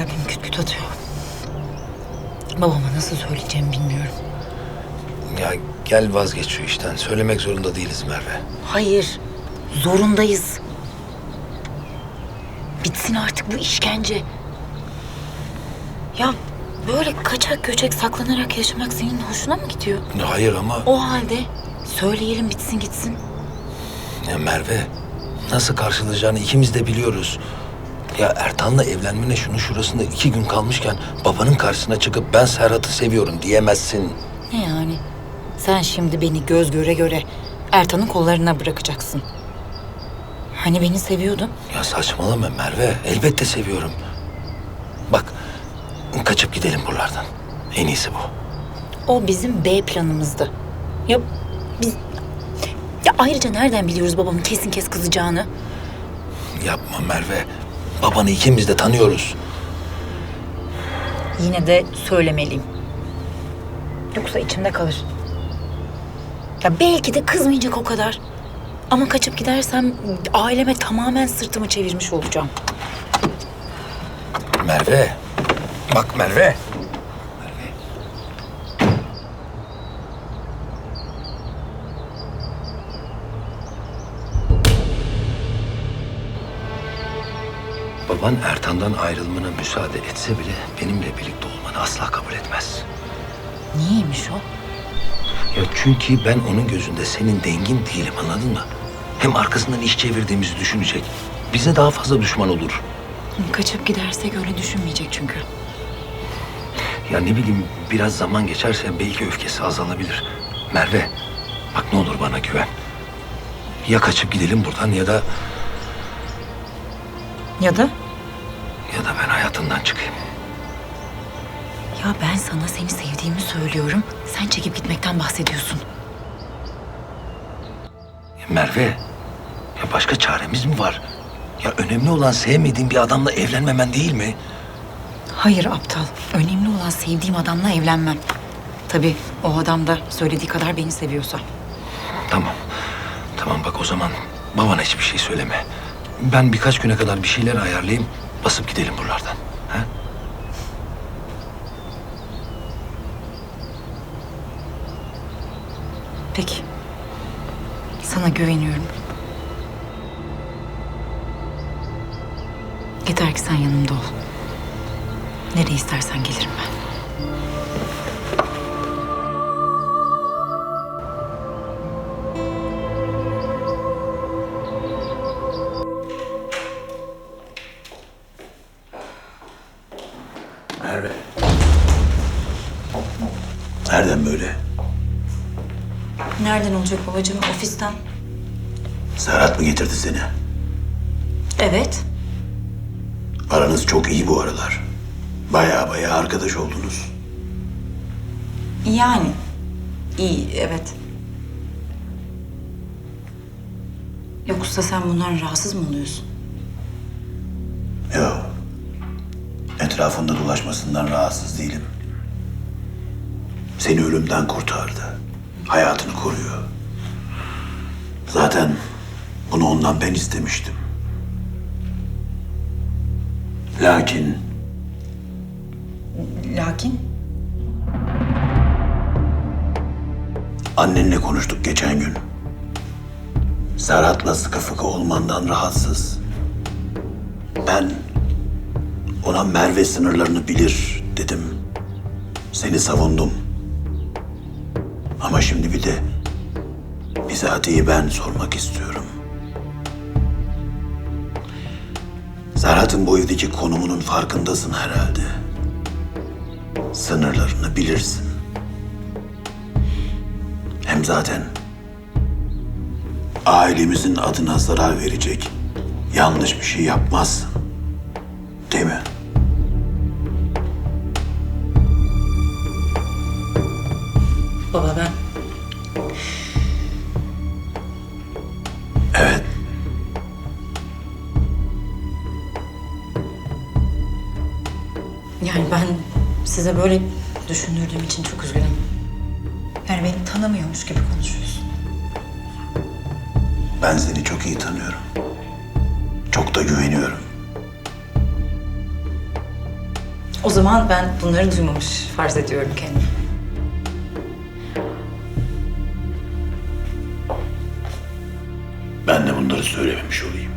Kalbim küt küt atıyor. Babama nasıl söyleyeceğimi bilmiyorum. Ya gel vazgeç şu işten. Söylemek zorunda değiliz Merve. Hayır, zorundayız. Bitsin artık bu işkence. Ya böyle kaçak göçek saklanarak yaşamak senin hoşuna mı gidiyor? Hayır ama O halde söyleyelim bitsin gitsin. ya Merve nasıl karşılayacağını ikimiz de biliyoruz. Ya Ertan'la evlenmene şunu şurasında iki gün kalmışken babanın karşısına çıkıp ben Serhat'ı seviyorum diyemezsin. Ne yani? Sen şimdi beni göz göre göre Ertan'ın kollarına bırakacaksın. Hani beni seviyordun? Ya saçmalama Merve. Elbette seviyorum. Bak kaçıp gidelim buralardan. En iyisi bu. O bizim B planımızdı. Ya biz... Ya ayrıca nereden biliyoruz babamın kesin kes kızacağını? Yapma Merve. Babanı ikimiz de tanıyoruz. Yine de söylemeliyim. Yoksa içimde kalır. Ya belki de kızmayacak o kadar. Ama kaçıp gidersem aileme tamamen sırtımı çevirmiş olacağım. Merve. Bak Merve. Baban Ertan'dan ayrılmana müsaade etse bile benimle birlikte olmanı asla kabul etmez. Niyeymiş o? Ya çünkü ben onun gözünde senin dengin değilim anladın mı? Hem arkasından iş çevirdiğimizi düşünecek. Bize daha fazla düşman olur. Kaçıp gidersek öyle düşünmeyecek çünkü. Ya ne bileyim biraz zaman geçerse belki öfkesi azalabilir. Merve bak ne olur bana güven. Ya kaçıp gidelim buradan ya da Ya da? ya da ben hayatından çıkayım. Ya ben sana seni sevdiğimi söylüyorum. Sen çekip gitmekten bahsediyorsun. Merve ya başka çaremiz mi var? Ya önemli olan sevmediğin bir adamla evlenmemen değil mi? Hayır aptal. Önemli olan sevdiğim adamla evlenmem. Tabii o adam da söylediği kadar beni seviyorsa. Tamam. Tamam bak o zaman babana hiçbir şey söyleme. Ben birkaç güne kadar bir şeyler ayarlayayım. Basıp gidelim buralardan. Ha? Peki. Sana güveniyorum. Yeter ki sen yanımda ol. Nereye istersen gelirim ben. Nereden böyle? Nereden olacak babacığım? Ofisten. Serhat mı getirdi seni? Evet. Aranız çok iyi bu aralar. Baya baya arkadaş oldunuz. Yani. iyi, evet. Yoksa sen bundan rahatsız mı oluyorsun? Yok. Etrafında dolaşmasından rahatsız değilim. Seni ölümden kurtardı. Hayatını koruyor. Zaten bunu ondan ben istemiştim. Lakin Lakin? Annenle konuştuk geçen gün. Serhat'la sıkı fıkı olmandan rahatsız. Ben ona Merve sınırlarını bilir dedim. Seni savundum. Ama şimdi bir de bizatihi ben sormak istiyorum. Serhat'ın bu evdeki konumunun farkındasın herhalde. Sınırlarını bilirsin. Hem zaten ailemizin adına zarar verecek yanlış bir şey yapmazsın. Değil mi? Baba ben Evet. Yani ben size böyle düşündürdüğüm için çok üzgünüm. Yani beni tanımıyormuş gibi konuşuyorsun. Ben seni çok iyi tanıyorum. Çok da güveniyorum. O zaman ben bunları duymamış farz ediyorum kendimi. Bunları söylememiş olayım.